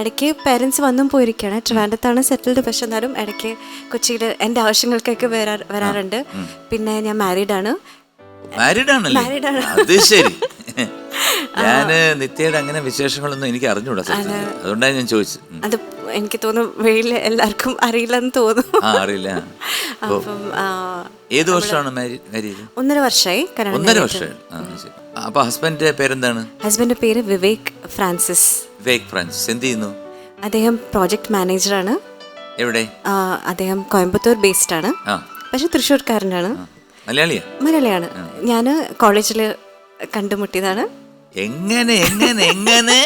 ഇടയ്ക്ക് പേരൻസ് വന്നും പോയിരിക്കുകയാണ് ട്രിവാൻഡത്താണ് സെറ്റിൽഡ് പക്ഷെ എന്നാലും ഇടയ്ക്ക് കൊച്ചിയിൽ എന്റെ ആവശ്യങ്ങൾക്കൊക്കെ വരാ വരാറുണ്ട്. പിന്നെ ഞാൻ മാരീഡ് ആണ്. മാരീഡ് ആണല്ലേ? മാരീഡ് ആണ്. അത് ശരി. ഞാൻ നിത്യയുടെ അങ്ങനെ വിശേഷങ്ങളൊന്നും എനിക്ക് അറിഞ്ഞൂടാ സത്യത്തിൽ. അതുകൊണ്ടാണ് ഞാൻ ചോദിച്ചത്. ഉം. അത് എനിക്ക് തോന്നുന്നു വെളിയിൽ എല്ലാവർക്കും അറിയില്ലെന്ന് തോന്നുന്നു. ആ അറിയില്ല. ഓ. അപ്പം ആ, ഏത് വർഷമാണ് ഒന്നര വർഷമായി കല്യാണം ഒന്നര വർഷം അപ്പൊ ഹസ്ബൻഡിന്റെ പേരെന്താണ്? ഹസ്ബൻഡിന്റെ പേര് വിവേക് ഫ്രാൻസിസ്. വിവേക് ഫ്രാൻസിസ്. എന്ത് ചെയ്യുന്നു? അദ്ദേഹം പ്രോജക്റ്റ് മാനേജറാണ്. എവിടെ? ആ, അദ്ദേഹം കോയമ്പത്തൂർ ബേസ്ഡ് ആണ്. ആ. പക്ഷെ തൃശ്ശൂർക്കാരനാണ്. മലയാളിയാ? മലയാളിയാണ്. ഞാൻ കോളേജിൽ കണ്ടുമുട്ടിയതാണ്. എങ്ങനെ എങ്ങനെ എങ്ങനെ?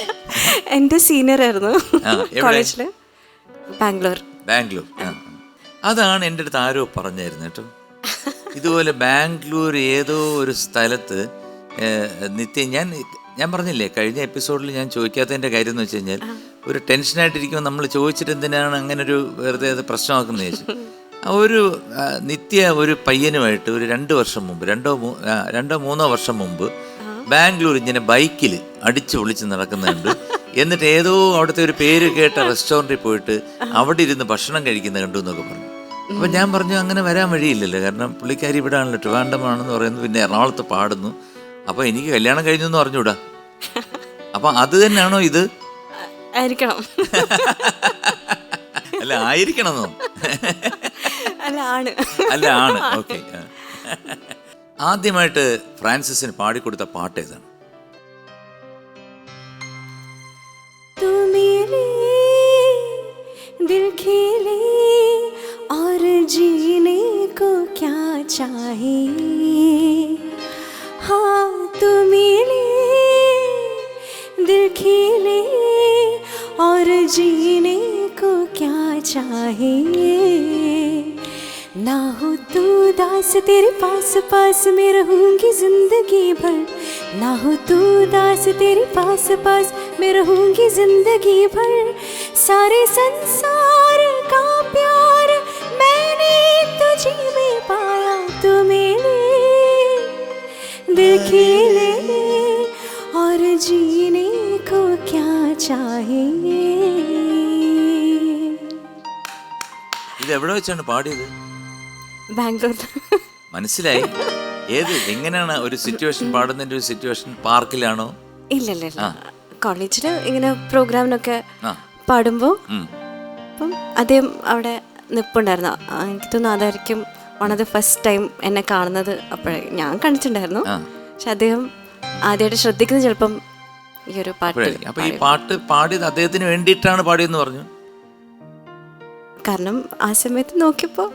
എന്റെ സീനിയർ ആയിരുന്നു കോളേജിൽ ബാംഗ്ലൂർ. ബാംഗ്ലൂർ അതാണ് എന്റെ അടുത്ത് ആരോ പറഞ്ഞായിരുന്നു കേട്ടോ. ഇതുപോലെ ബാംഗ്ലൂർ ഏതോ ഒരു സ്ഥലത്ത് നിത്യം ഞാൻ ഞാൻ പറഞ്ഞില്ലേ കഴിഞ്ഞ എപ്പിസോഡിൽ ഞാൻ ചോദിക്കാത്തതിന്റെ കാര്യം എന്ന് വെച്ച് കഴിഞ്ഞാൽ ഒരു ടെൻഷനായിട്ടിരിക്കുമ്പോൾ നമ്മൾ ചോദിച്ചിട്ട് എന്തിനാണ് അങ്ങനെ ഒരു വെറുതെ അത് പ്രശ്നമാക്കുന്നത് ചോദിച്ചു. ഒരു നിത്യ ഒരു പയ്യനുമായിട്ട് ഒരു രണ്ട് വർഷം മുമ്പ് രണ്ടോ രണ്ടോ മൂന്നോ വർഷം മുമ്പ് ബാംഗ്ലൂർ ഇങ്ങനെ ബൈക്കിൽ അടിച്ചു പൊളിച്ച് നടക്കുന്നുണ്ട്. എന്നിട്ട് ഏതോ അവിടുത്തെ ഒരു പേര് കേട്ട റെസ്റ്റോറന്റിൽ പോയിട്ട് അവിടെ ഇരുന്ന് ഭക്ഷണം കഴിക്കുന്ന കണ്ടു എന്നൊക്കെ പറഞ്ഞു. അപ്പൊ ഞാൻ പറഞ്ഞു അങ്ങനെ വരാൻ വഴിയില്ലല്ലോ. കാരണം പുള്ളിക്കാരി ഇവിടെ ആണല്ലോ. ട്രിവാൻഡമാണെന്ന് പറയുന്നത് പിന്നെ എറണാകുളത്ത് പാടുന്നു. അപ്പൊ എനിക്ക് കല്യാണം കഴിഞ്ഞു എന്ന് പറഞ്ഞൂടാ അപ്പൊ അത് തന്നെയാണോ ഇത്? ആയിരിക്കണം. അല്ല ആയിരിക്കണമെന്നോ? അല്ല ആണ്. അല്ല ആണ്. ഓക്കെ. ആദ്യമായിട്ട് ഫ്രാൻസിസിന് പാടിക്കൊടുത്ത പാട്ട് ഏതാണ് तू मेरे दिल खेले और जीने को क्या चाहिए हाँ तू मेरे दिल खेले और जीने को क्या चाहिए ना हो तू दास तेरे पास पास में रहूंगी जिंदगी भर ना हो तू दास तेरे पास पास में रहूंगी जिंदगी भर सारे संसार का प्यार मैंने तुझे में पाया तू मेरे दिल खेले और जीने को क्या चाहिए ഇത് എവിടെ വെച്ചാണ് പാടിയത് ബാംഗ്ലൂർ. മനസ്സിലായി. ഏത് എങ്ങനെയാണ് ഒരു സിറ്റുവേഷൻ പാടുന്നതിന്റെ ഒരു സിറ്റുവേഷൻ പാർക്കിലാണോ? ഇല്ല കോളേജിൽ ഇങ്ങനെ പ്രോഗ്രാമിനൊക്കെ. പാടുമ്പോൾ. അപ്പം അദ്ദേഹം അവിടെ നിൽപ്പുണ്ടായിരുന്നു ആ, എനിക്ക് തോന്നുന്നു അതായിരിക്കും one of the first time എന്നെ കാണുന്നത്. അപ്പോഴേ ഞാൻ കണ്ടിട്ടുണ്ടായിരുന്നു. പക്ഷെ അദ്ദേഹം ആദ്യമായിട്ട് ശ്രദ്ധിക്കുന്നത് ചിലപ്പം ഈ ഒരു പാട്ട്. അപ്പൊ ഈ പാട്ട് പാടിയത് അദ്ദേഹത്തിന് വേണ്ടിയിട്ടാണ് പാടിയെന്ന് പറഞ്ഞു? കാരണം ആ സമയത്ത് നോക്കിയപ്പോൾ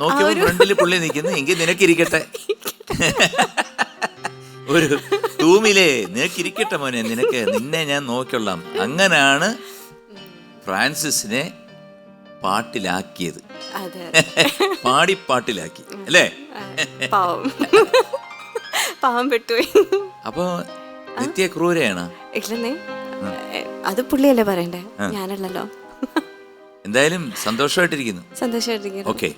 നോക്കിയപ്പോ ഫ്രണ്ടിൽ പുള്ളി നിൽക്കുന്നു എങ്കിൽ നിനക്കിരിക്കട്ടെ. ഒരു തൂമിലേ നിനക്കിരിക്കട്ടെ മോനെ നിനക്ക് നിന്നെ ഞാൻ നോക്കിക്കൊള്ളാം. അങ്ങനെയാണ് ഫ്രാൻസിസിനെ പാട്ടിലാക്കിയത്. പാടി പാട്ടിലാക്കി അല്ലേ? പാവം. പാവം പെട്ടുപോയി. അപ്പോ നിത്യ ക്രൂരയാണ്? ഇല്ലെന്നേ. അത് പുള്ളിയല്ലേ പറയണ്ടേ? ഞാനല്ലല്ലോ. എന്തായാലും സന്തോഷമായിട്ടിരിക്കുന്നു. സന്തോഷമായിട്ടിരിക്കുന്നു. ഓക്കെ.